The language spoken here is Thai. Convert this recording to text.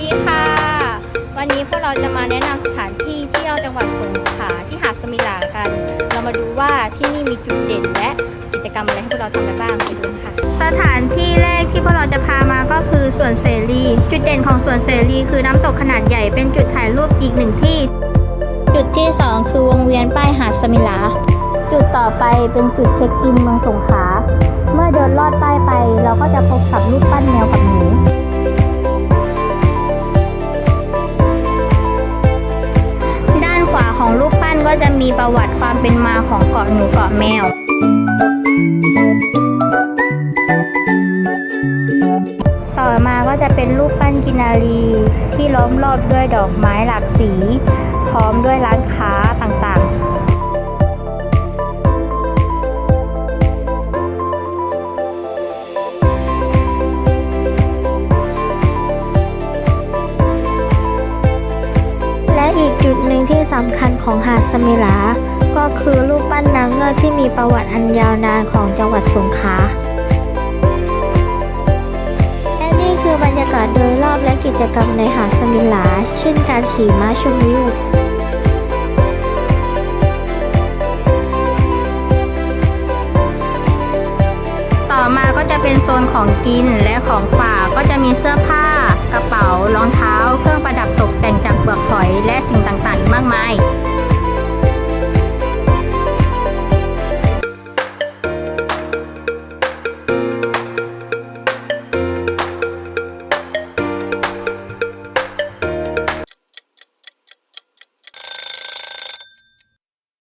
ดีค่ะ วันนี้พวกเราจะมาแนะนำสถานที่เที่ยวจังหวัดสงขลาที่หาดสมิลากัน เรามาดูว่าที่นี่มีจุดเด่นและกิจกรรมอะไรให้พวกเราทำกันบ้างไปดูค่ะ สถานที่แรกที่พวกเราจะพามาก็คือสวนเสรี จุดเด่นของสวนเสรีคือน้ำตกขนาดใหญ่เป็นจุดถ่ายรูปอีกหนึ่งที่ จุดที่ 2 คือวงเวียนป้ายหาดสมิลา จุดต่อไปเป็นจุดเช็คอินเมืองสงขลาเมื่อเดินลอดป้ายไป เราก็จะพบกับรูปปั้นแมวกับหมู ก็จะมีประวัติความเป็นมาของเกาะหนูเกาะแมว ต่อมาก็จะเป็นรูปปั้นกินารีที่ล้อมรอบด้วยดอกไม้หลากสี พร้อมด้วยร้านค้าต่าง สำคัญของหาดสมิลา ก็คือรูปปั้นนางเงือกที่มีประวัติอันยาวนานของจังหวัดสงขลาและนี่คือบรรยากาศโดยรอบและกิจกรรมในหาดสมิลา เช่นการขี่ม้าชมวิวต่อมาก็จะเป็นโซนของกินและของฝากก็จะมีเสื้อผ้า สิ่งต่างๆ อีกมากมาย